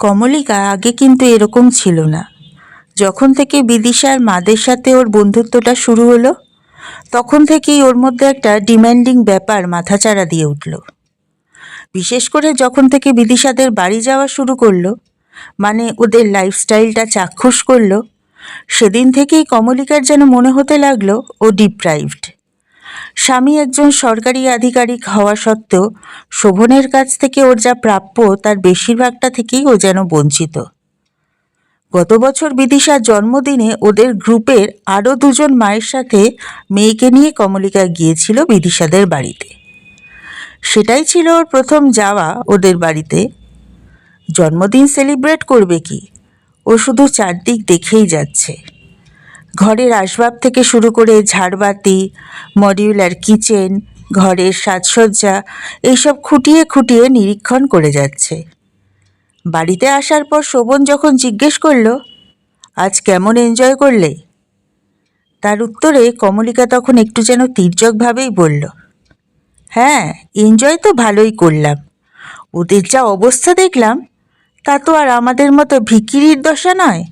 কমলিকা আগে কিন্তু এরকম ছিল না। যখন থেকে বিদিশার মাদের সাথে ওর বন্ধুত্বটা শুরু হলো, তখন থেকেই ওর মধ্যে একটা ডিম্যান্ডিং ব্যাপার মাথাচাড়া দিয়ে উঠল। বিশেষ করে যখন থেকে বিদিশাদের বাড়ি যাওয়া শুরু করল মানে ওদের লাইফস্টাইলটা চাক্ষুষ করল, সেদিন থেকেই কমলিকার যেন মনে হতে লাগল ও ডিপ্রাইভড স্বামী একজন সরকারি আধিকারিক হওয়া সত্ত্বেও শোভনের কাছ থেকে ওর যা প্রাপ্য তার বেশিরভাগটা থেকেই ও যেন বঞ্চিত। গত বছর বিদিশার জন্মদিনে ওদের গ্রুপের আরও দুজন মায়ের সাথে মেয়েকে নিয়ে কমলিকা গিয়েছিল বিদিশাদের বাড়িতে। সেটাই ছিল ওর প্রথম যাওয়া ওদের বাড়িতে। জন্মদিন সেলিব্রেট করবে কি? ও শুধু চারদিক দেখেই যাচ্ছে। ঘরের আসবাব থেকে শুরু করে ঝাড়বাতি, মডিউলার, কিচেন, ঘরের সাজসজ্জা, এইসব খুঁটিয়ে খুঁটিয়ে নিরীক্ষণ করে যাচ্ছে। বাড়িতে আসার পর শোভন যখন জিজ্ঞেস করল, আজ কেমন এনজয় করলে? তার উত্তরে কমলিকা তখন একটু যেন তির্যকভাবেই বলল হ্যাঁ এনজয় তো ভালোই করলাম। ওদের যা অবস্থা দেখলাম, তা তো আর আমাদের মতো ভিকিরির দশা নয়।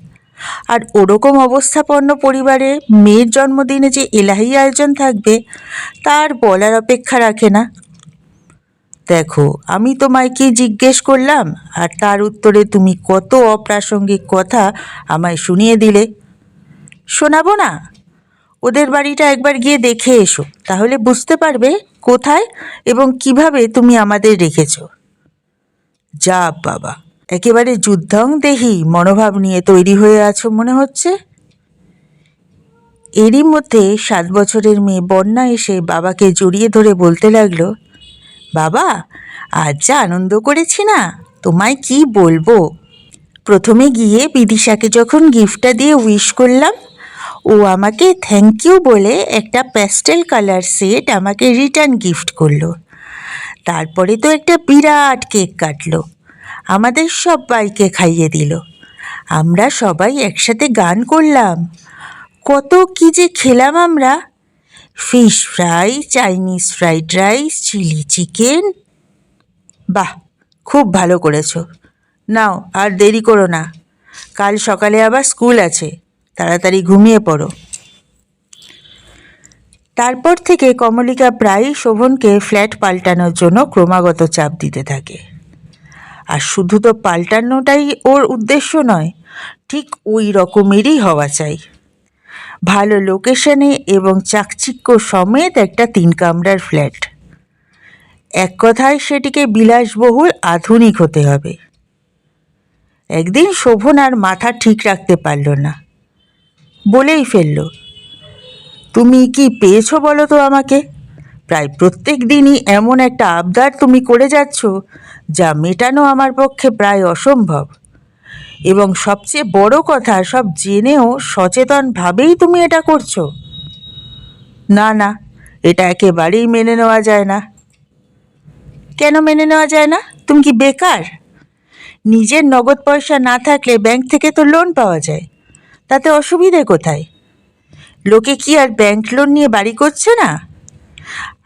আর ওরকম অবস্থাপন্ন পরিবারে মেয়ের জন্মদিনে যে এলাহি আয়োজন থাকবে, তার বলার অপেক্ষা রাখে না। দেখো, আমি তোমায় জিজ্ঞেস করলাম, আর তার উত্তরে তুমি কত অপ্রাসঙ্গিক কথা আমায় শুনিয়ে দিলে। শোনাবো না? ওদের বাড়িটা একবার গিয়ে দেখে এসো, তাহলে বুঝতে পারবে কোথায় এবং কীভাবে তুমি আমাদের রেখেছো। যা বাবা একেবারে যুদ্ধং দেহি মনোভাব নিয়ে তৈরি হয়ে আছো মনে হচ্ছে? এরই মধ্যে সাত বছরের মেয়ে বন্যা এসে বাবাকে জড়িয়ে ধরে বলতে লাগল, বাবা, আজ যা আনন্দ করেছি না, তোমায় কি বলব? প্রথমে গিয়ে বিদিশাকে যখন গিফটটা দিয়ে উইশ করলাম, ও আমাকে থ্যাংক ইউ বলে একটা প্যাস্টেল কালার সেট আমাকে রিটার্ন গিফট করল। তারপরে তো একটা বিরাট কেক কাটলো। আমাদের সবাইকে খাইয়ে দিল। আমরা সবাই একসাথে গান করলাম। কত কি যে খেলাম আমরা। Fish fry Chinese fried rice chilli chicken বাহ, খুব ভালো করেছ। নাও, আর দেরি করো না। কাল সকালে আবার স্কুল আছে। তাড়াতাড়ি ঘুমিয়ে পড়ো। তারপর থেকে কমলিকা প্রায়ই শোভনকে ফ্ল্যাট পাল্টানোর জন্য ক্রমাগত চাপ দিতে থাকে। আর শুধু তো পাল্টানোটাই ওর উদ্দেশ্য নয়, ঠিক ওই রকমেরই হওয়া চাই। ভালো লোকেশনে এবং চাকচিক্য সমেত একটা তিন কামরার ফ্ল্যাট। এক কথায় সেটিকে বিলাসবহুল আধুনিক হতে হবে। একদিন শোভন আর মাথা ঠিক রাখতে পারল না। বলেই ফেলল, তুমি কি পেয়েছ বলো তো আমাকে? প্রায় প্রত্যেক দিনই এমন একটা আবদার তুমি করে যাচ্ছ যা মেটানো আমার পক্ষে প্রায় অসম্ভব। এবং সবচেয়ে বড় কথা, সব জেনেও সচেতনভাবেই তুমি এটা করছ। না না, এটা একেবারেই মেনে নেওয়া যায় না। কেন মেনে নেওয়া যায় না? তুমি কি বেকার? নিজের নগদ পয়সা না থাকলে ব্যাংক থেকে তো লোন পাওয়া যায়। তাতে অসুবিধে কোথায়? লোকে কি আর ব্যাংক লোন নিয়ে বাড়ি করছে না?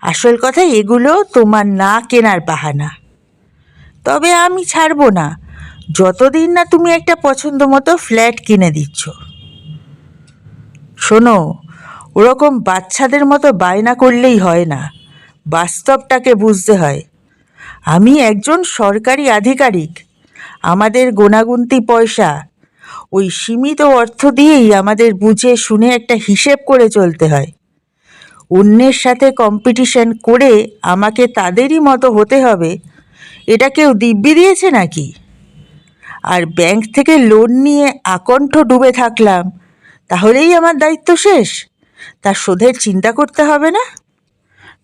আসল কথা এগুলো তোমার না কেনার বাহানা। তবে আমি ছাড়বো না। যতদিন না তুমি একটা পছন্দ মতো ফ্ল্যাট কিনে দিচ্ছ। শোনো, ওরকম বাচ্চাদের মতো বায়না করলেই হয় না। বাস্তবটাকে বুঝতে হয়। আমি একজন সরকারি আধিকারিক। আমাদের গোনাগুন্তি পয়সা। ওই সীমিত অর্থ দিয়েই আমাদের বুঝে শুনে একটা হিসেব করে চলতে হয়। অন্যের সাথে কম্পিটিশন করে আমাকে তাদেরই মতো হতে হবে, এটা কেউ দিব্যি দিয়েছে নাকি? আর ব্যাংক থেকে লোন নিয়ে আকণ্ঠ ডুবে থাকলাম, তাহলেই আমার দায়িত্ব শেষ তার শোধের চিন্তা করতে হবে না?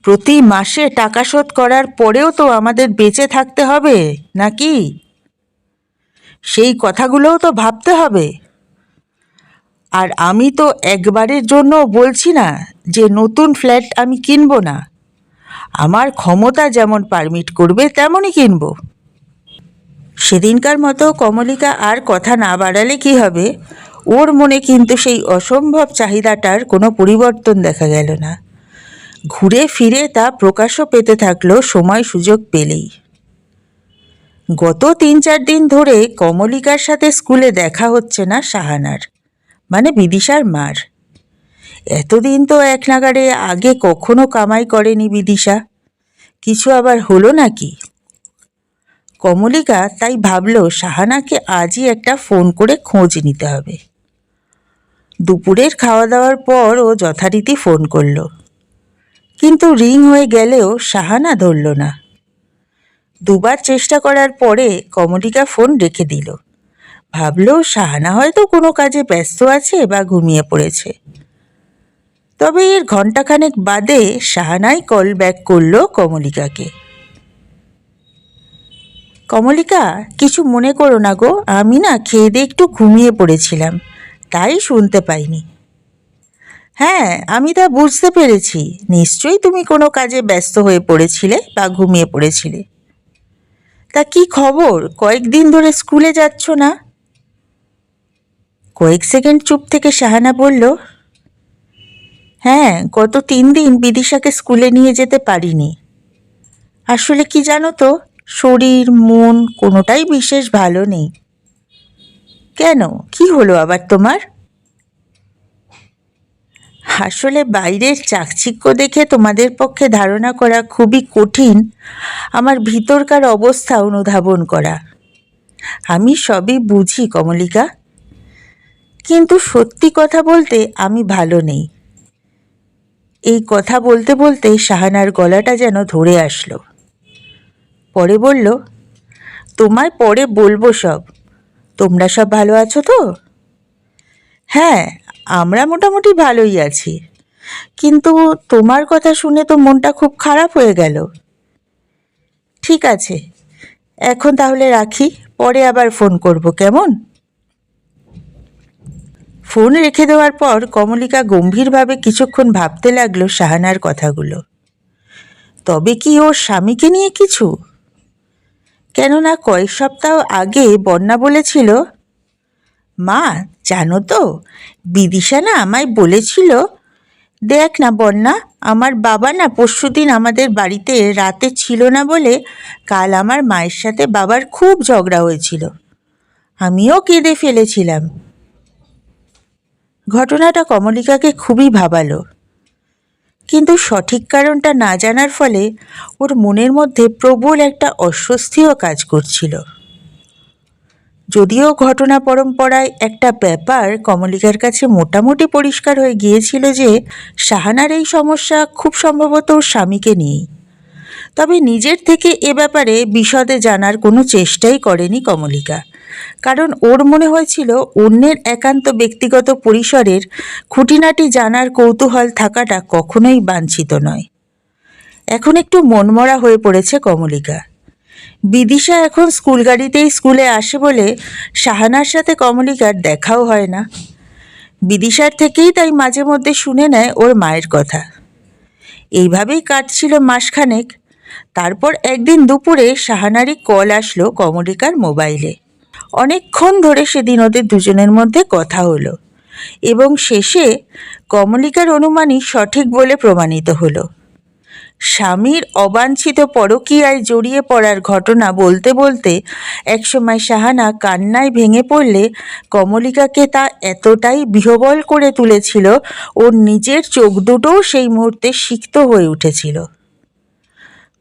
প্রতি মাসে টাকা শোধ করার পরেও তো আমাদের বেঁচে থাকতে হবে, নাকি? সেই কথাগুলোও তো ভাবতে হবে। আর আমি তো একবারের জন্য বলছি না যে নতুন ফ্ল্যাট আমি কিনবো না। আমার ক্ষমতা যেমন পারমিট করবে, তেমনই কিনব। সেদিনকার মতো কমলিকা আর কথা না বাড়ালে কি হবে? ওর মনে কিন্তু সেই অসম্ভব চাহিদাটার কোনো পরিবর্তন দেখা গেল না। ঘুরে ফিরে তা প্রকাশও পেতে থাকল সময় সুযোগ পেলেই। গত তিন চার দিন ধরে কমলিকার সাথে স্কুলে দেখা হচ্ছে না সাহানার মানে বিদিশার মার। এতদিন তো এক নাগারে আগে কখনো কামাই করেনি বিদিশা। কিছু আবার হলো নাকি? কমলিকা তাই ভাবলো সাহানাকে আজই একটা ফোন করে খোঁজ নিতে হবে। দুপুরের খাওয়া দাওয়ার পর ও যথারীতি ফোন করল। কিন্তু রিং হয়ে গেলেও সাহানা ধরল না। দুবার চেষ্টা করার পরে কমলিকা ফোন রেখে দিল। ভাবলো সাহানা হয়তো কোনো কাজে ব্যস্ত আছে বা ঘুমিয়ে পড়েছে। তবে এর ঘন্টাখানেক বাদে সাহানাই কল ব্যাক করল কমলিকাকে। কমলিকা, কিছু মনে করো না গো, আমি না খেয়ে দিয়ে একটু ঘুমিয়ে পড়েছিলাম, তাই শুনতে পাইনি। হ্যাঁ আমি তা বুঝতে পেরেছি, নিশ্চয়ই তুমি কোনো কাজে ব্যস্ত হয়ে পড়েছিলে বা ঘুমিয়ে পড়েছিলে। তা কি খবর? কয়েকদিন ধরে স্কুলে যাচ্ছ না? কয়েক সেকেন্ড চুপ থেকে শাহানা বলল হ্যাঁ গত তিন দিন বিদিশাকে স্কুলে নিয়ে যেতে পারিনি। আসলে কি জানো তো, শরীর, মন কোনোটাই বিশেষ ভালো নেই। কেন? কি হলো আবার তোমার? আসলে বাইরের চাকচিক্য দেখে তোমাদের পক্ষে ধারণা করা খুবই কঠিন। আমার ভিতরকার অবস্থা অনুধাবন করা। আমি সবই বুঝি, কমলিকা। কিন্তু সত্যি কথা বলতে আমি ভালো নেই। এই কথা বলতে বলতে শাহানার গলাটা যেন ধরে আসলো। পরে বলল, তোমায় পরে বলব সব। তোমরা সব ভালো আছো তো? হ্যাঁ আমরা মোটামুটি ভালোই আছি। কিন্তু তোমার কথা শুনে তো মনটা খুব খারাপ হয়ে গেল। ঠিক আছে, এখন তাহলে রাখি, পরে আবার ফোন করব, কেমন? ফোন রেখে দেওয়ার পর কমলিকা গম্ভীরভাবে কিছুক্ষণ ভাবতে লাগল শাহানার কথাগুলো। তবে কি ওর স্বামীকে নিয়ে কিছু? কেননা কয়েক সপ্তাহ আগে বন্যা বলেছিল, মা, জানো তো, বিদিশা না আমায় বলেছিল, দেখ না বন্যা, আমার বাবা না পরশুদিন আমাদের বাড়িতে রাতে ছিল না বলে কাল আমার মায়ের সাথে বাবার খুব ঝগড়া হয়েছিল। আমিও কেঁদে ফেলেছিলাম। ঘটনাটা কমলিকাকে খুবই ভাবালো। কিন্তু সঠিক কারণটা না জানার ফলে ওর মনের মধ্যে প্রবল একটা অস্বস্তিও কাজ করছিল। যদিও ঘটনা পরম্পরায় একটা ব্যাপার কমলিকার কাছে মোটামুটি পরিষ্কার হয়ে গিয়েছিল যে সাহানার এই সমস্যা খুব সম্ভবত ওর স্বামীকে নিয়েই। তবে নিজের থেকে এ ব্যাপারে বিশদে জানার কোনো চেষ্টাই করেনি কমলিকা। কারণ ওর মনে হয়েছিল অন্যের একান্ত ব্যক্তিগত পরিসরের খুঁটিনাটি জানার কৌতূহল থাকাটা কখনোই বাঞ্ছিত নয়। এখন একটু মনমরা হয়ে পড়েছে কমলিকা। বিদিশা এখন স্কুল গাড়িতেই স্কুলে আসে বলে সাহানার সাথে কমলিকার দেখাও হয় না। বিদিশার থেকেই তাই মাঝে মধ্যে শুনে নেয় ওর মায়ের কথা। এইভাবেই কাটছিল মাসখানেক। তারপর একদিন দুপুরে সাহানারই কল আসলো কমলিকার মোবাইলে। অনেকক্ষণ ধরে সেদিন ওদের দুজনের মধ্যে কথা হলো এবং শেষে কমলিকার অনুমানই সঠিক বলে প্রমাণিত হলো। স্বামীর অবাঞ্ছিত পরকীয়ায় জড়িয়ে পড়ার ঘটনা বলতে বলতে একসময় সাহানা কান্নায় ভেঙে পড়লে কমলিকাকে তা এতটাই বিহবল করে তুলেছিল, ওর নিজের চোখ দুটোও সেই মুহূর্তে সিক্ত হয়ে উঠেছিল।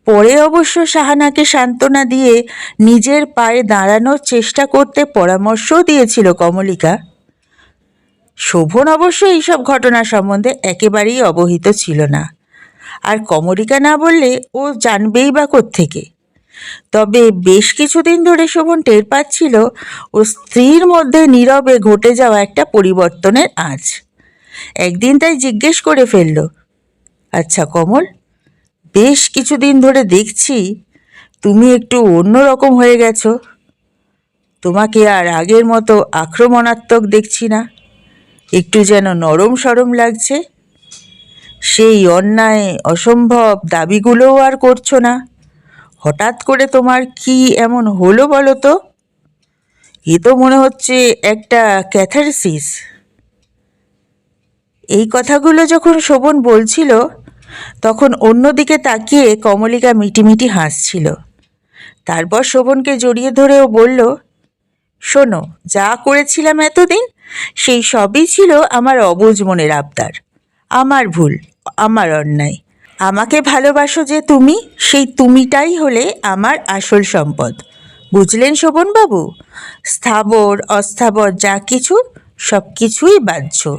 পরে অবশ্য সাহানাকে সান্ত্বনা দিয়ে নিজের পায়ে দাঁড়ানোর চেষ্টা করতে পরামর্শও দিয়েছিল কমলিকা। শোভন অবশ্য এইসব ঘটনা সম্বন্ধে একেবারেই অবহিত ছিল না। আর কমলিকা না বললে ও জানবেই বা থেকে তবে বেশ কিছুদিন ধরে শোভন টের পাচ্ছিল ও স্ত্রীর মধ্যে নীরবে ঘটে যাওয়া একটা পরিবর্তনের আঁচ। একদিন তাই জিজ্ঞেস করে ফেলল আচ্ছা কমল বেশ কিছুদিন ধরে দেখছি তুমি একটু অন্যরকম হয়ে গেছো। তোমাকে আর আগের মতো আক্রমণাত্মক দেখছি না। একটু যেন নরম সরম লাগছে। সেই অন্যায়, অসম্ভব দাবিগুলোও আর করছ না। হঠাৎ করে তোমার কি এমন হলো বলো তো? এ তো মনে হচ্ছে একটা ক্যাথারসিস। এই কথাগুলো যখন শোভন বলছিল তখন অন্যদিকে তাকিয়ে কমলিকা মিটিমিটি হাসছিল। তারপর শোভনকে জড়িয়ে ধরে ও বলল, শোনো, যা করেছিলাম এতদিন, সেই সবই ছিল আমার অবুঝ মনের আবদার। আমার ভুল, আমার অন্যায়। আমাকে ভালোবাসো যে তুমি, সেই তুমিটাই হলে আমার আসল সম্পদ। বুঝলেন শোভনবাবু? স্থাবর, অস্থাবর যা কিছু সব কিছুই বাহ্য।